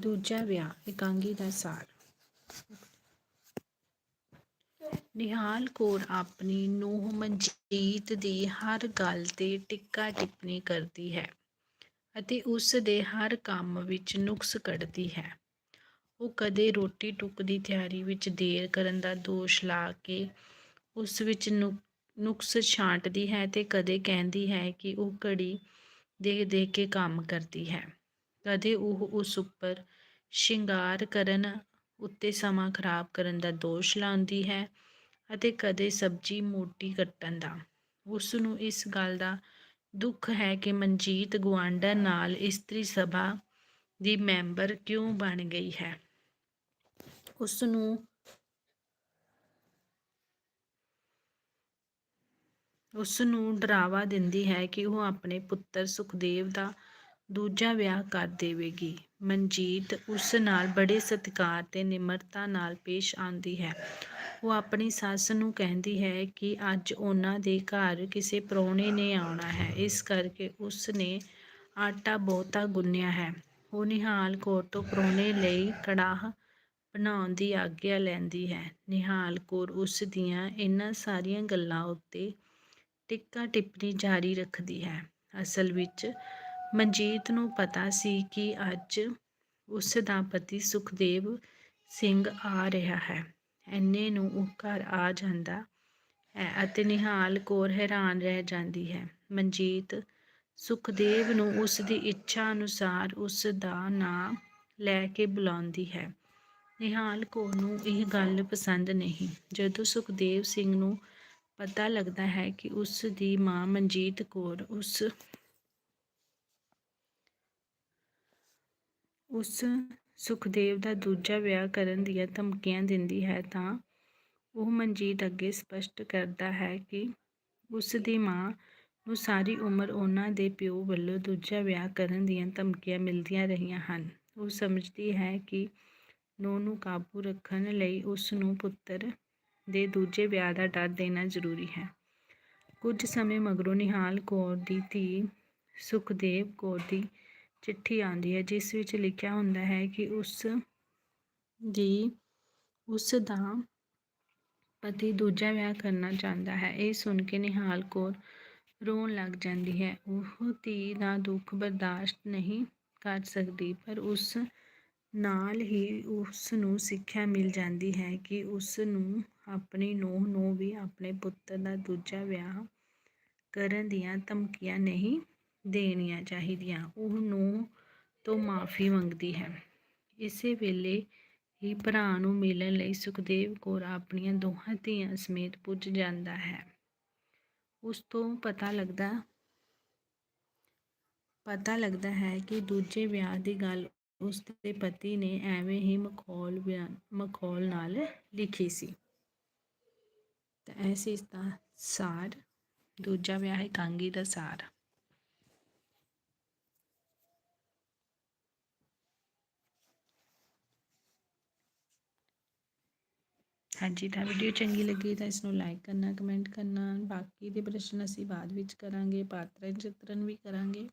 ਦੂਜਾ ਵਿਆਹ, ਇਕਾਂਗੀ ਦਾ ਸਾਰ ਨਿਹਾਲ ਕੌਰ ਆਪਣੀ ਨੂੰਹ ਮਨਜੀਤ ਦੀ ਹਰ ਗੱਲ ਤੇ ਟਿੱਕਾ ਟਿੱਪਣੀ ਕਰਦੀ ਹੈ ਅਤੇ ਉਸ ਦੇ ਹਰ ਕੰਮ ਵਿੱਚ ਨੁਕਸ ਕੱਢਦੀ ਹੈ। ਉਹ ਕਦੇ ਰੋਟੀ ਟੁੱਕ ਦੀ ਤਿਆਰੀ ਵਿੱਚ ਦੇਰ ਕਰਨ ਦਾ ਦੋਸ਼ ਲਾ ਕੇ ਉਸ ਵਿੱਚ ਨੁਕਸ ਛਾਂਟਦੀ ਹੈ ਤੇ ਕਦੇ ਕਹਿੰਦੀ ਹੈ ਕਿ ਉਹ ਘੜੀ ਦੇਖ ਦੇਖ ਕੇ ਕੰਮ ਕਰਦੀ ਹੈ। ਕਦੇ ਉਹ ਉਸ ਉੱਪਰ ਸ਼ਿੰਗਾਰ ਕਰਨ ਉੱਤੇ ਸਮਾਂ ਖਰਾਬ ਕਰਨ ਦਾ ਦੋਸ਼ ਲਾਉਂਦੀ ਹੈ ਅਤੇ ਕਦੇ ਸਬਜ਼ੀ ਮੋਟੀ ਕੱਟਣ ਦਾ। ਉਸ ਨੂੰ ਇਸ ਗੱਲ ਦਾ ਦੁੱਖ ਹੈ ਕਿ ਮਨਜੀਤ ਗੁਆਂਢਣ ਨਾਲ ਇਸਤਰੀ ਸਭਾ ਦੀ ਮੈਂਬਰ ਕਿਉਂ ਬਣ ਗਈ ਹੈ। ਉਸ ਨੂੰ ਉਸ ਨੂੰ ਡਰਾਵਾ ਦਿੰਦੀ ਹੈ ਕਿ ਉਹ ਆਪਣੇ ਪੁੱਤਰ ਸੁਖਦੇਵ ਦਾ ਦੂਜਾ ਵਿਆਹ ਕਰ ਦੇਵੇਗੀ। ਮਨਜੀਤ ਉਸ ਨਾਲ ਬੜੇ ਸਤਿਕਾਰ ਤੇ ਨਿਮਰਤਾ ਨਾਲ ਪੇਸ਼ ਆਉਂਦੀ ਹੈ। ਉਹ ਆਪਣੀ ਸੱਸ ਨੂੰ ਕਹਿੰਦੀ ਹੈ ਕਿ ਅੱਜ ਉਹਨਾਂ ਦੇ ਘਰ ਕਿਸੇ ਪ੍ਰਾਹੁਣੇ ਨੇ ਆਉਣਾ ਹੈ। ਇਸ ਕਰਕੇ ਉਸ ਨੇ ਆਟਾ ਬਹੁਤਾ ਗੁੰਨਿਆ ਹੈ। ਉਹ ਨਿਹਾਲ ਕੌਰ ਤੋਂ ਪ੍ਰਾਹੁਣੇ ਲਈ ਕੜਾਹ ਬਣਾਉਣ ਦੀ ਆਗਿਆ ਲੈਂਦੀ ਹੈ। ਨਿਹਾਲ ਕੌਰ ਉਸ ਦੀਆਂ ਇਹਨਾਂ ਸਾਰੀਆਂ ਗੱਲਾਂ ਉੱਤੇ ਟਿੱਕਾ ਟਿੱਪਣੀ ਜਾਰੀ ਰੱਖਦੀ ਹੈ। ਅਸਲ ਵਿੱਚ ਮਨਜੀਤ ਨੂੰ ਪਤਾ ਸੀ ਕਿ ਅੱਜ ਉਸ ਦਾ ਪਤੀ ਸੁਖਦੇਵ ਸਿੰਘ ਆ ਰਿਹਾ ਹੈ। ਐਨੇ ਨੂੰ ਉਹ ਘਰ ਆ ਜਾਂਦਾ ਹੈ ਅਤੇ ਨਿਹਾਲ ਕੌਰ ਹੈਰਾਨ ਰਹਿ ਜਾਂਦੀ ਹੈ। ਮਨਜੀਤ ਸੁਖਦੇਵ ਨੂੰ ਉਸ ਦੀ ਇੱਛਾ ਅਨੁਸਾਰ ਉਸ ਦਾ ਨਾਂ ਲੈ ਕੇ ਬੁਲਾਉਂਦੀ ਹੈ। ਨਿਹਾਲ ਕੌਰ ਨੂੰ ਇਹ ਗੱਲ ਪਸੰਦ ਨਹੀਂ। ਜਦੋਂ ਸੁਖਦੇਵ ਸਿੰਘ ਨੂੰ ਪਤਾ ਲੱਗਦਾ ਹੈ ਕਿ ਉਸ ਦੀ ਮਾਂ ਮਨਜੀਤ ਕੌਰ ਉਸ ਉਸ ਸੁਖਦੇਵ ਦਾ ਦੂਜਾ ਵਿਆਹ ਕਰਨ ਦੀਆਂ ਧਮਕੀਆਂ ਦਿੰਦੀ ਹੈ ਤਾਂ ਉਹ ਮਨਜੀਤ ਅੱਗੇ ਸਪਸ਼ਟ ਕਰਦਾ ਹੈ ਕਿ ਉਸ ਦੀ ਮਾਂ ਨੂੰ ਸਾਰੀ ਉਮਰ ਉਹਨਾਂ ਦੇ ਪਿਓ ਵੱਲੋਂ ਦੂਜਾ ਵਿਆਹ ਕਰਨ ਦੀਆਂ ਧਮਕੀਆਂ ਮਿਲਦੀਆਂ ਰਹੀਆਂ ਹਨ। ਉਹ ਸਮਝਦੀ ਹੈ ਕਿ ਨੂੰਹ ਨੂੰ ਕਾਬੂ ਰੱਖਣ ਲਈ ਉਸ ਨੂੰ ਪੁੱਤਰ ਦੇ ਦੂਜੇ ਵਿਆਹ ਦਾ ਡਰ ਦੇਣਾ ਜ਼ਰੂਰੀ ਹੈ। ਕੁਝ ਸਮੇਂ ਮਗਰੋਂ ਨਿਹਾਲ ਕੌਰ ਦੀ ਧੀ ਸੁਖਦੇਵ ਕੌਰ ਦੀ ਚਿੱਠੀ ਆਉਂਦੀ ਹੈ, ਜਿਸ ਵਿੱਚ ਲਿਖਿਆ ਹੁੰਦਾ ਹੈ ਕਿ ਉਸ ਦੀ, ਉਸ ਦਾ ਪਤੀ ਦੂਜਾ ਵਿਆਹ ਕਰਨਾ ਚਾਹੁੰਦਾ ਹੈ। ਇਹ ਸੁਣ ਕੇ ਨਿਹਾਲ ਕੌਰ ਰੋਣ ਲੱਗ ਜਾਂਦੀ ਹੈ। ਉਹ ਧੀ ਦਾ ਦੁੱਖ ਬਰਦਾਸ਼ਤ ਨਹੀਂ ਕਰ ਸਕਦੀ, ਪਰ ਉਸ ਨਾਲ ਹੀ ਉਸ ਨੂੰ ਸਿੱਖਿਆ ਮਿਲ ਜਾਂਦੀ ਹੈ ਕਿ ਉਸ ਨੂੰ ਆਪਣੀ ਨੂੰਹ ਨੂੰ ਵੀ ਆਪਣੇ ਪੁੱਤਰ ਦਾ ਦੂਜਾ ਵਿਆਹ ਕਰਨ ਦੀਆਂ ਧਮਕੀਆਂ ਨਹੀਂ ਦੇਣੀਆਂ ਚਾਹੀਦੀਆਂ। ਉਹ ਨੂੰ ਤੋਂ ਮਾਫੀ ਮੰਗਦੀ ਹੈ। ਇਸੇ ਵੇਲੇ ਹੀ ਭਰਾ ਨੂੰ ਮਿਲਣ ਲਈ ਸੁਖਦੇਵ ਕੌਰ ਆਪਣੀਆਂ ਦੋਹਾਂ ਧੀਆਂ ਸਮੇਤ ਪੁੱਜ ਜਾਂਦਾ ਹੈ। ਉਸ ਤੋਂ ਪਤਾ ਲੱਗਦਾ ਪਤਾ ਲੱਗਦਾ ਹੈ ਕਿ ਦੂਜੇ ਵਿਆਹ ਦੀ ਗੱਲ ਉਸ ਦੇ ਪਤੀ ਨੇ ਐਵੇਂ ਹੀ ਮਖੌਲ ਮਖੌਲ ਨਾਲ ਲਿਖੀ ਸੀ। ਤਾਂ ਐਸੀ ਇਸ ਦਾ ਸਾਰ, ਦੂਜਾ ਵਿਆਹ ਹੈ ਕਾਂਗੀ ਦਾ ਸਾਰ। ਹਾਂਜੀ, ਤਾਂ ਵੀਡੀਓ ਚੰਗੀ ਲੱਗੀ ਤਾਂ ਇਸ ਨੂੰ ਲਾਈਕ ਕਰਨਾ ਕਮੈਂਟ ਕਰਨਾ, ਬਾਕੀ ਦੇ ਪ੍ਰਸ਼ਨ ਅਸੀਂ ਬਾਅਦ ਵਿੱਚ ਕਰਾਂਗੇ ਪਾਤਰਨ ਚਿੱਤਰਨ ਵੀ ਕਰਾਂਗੇ।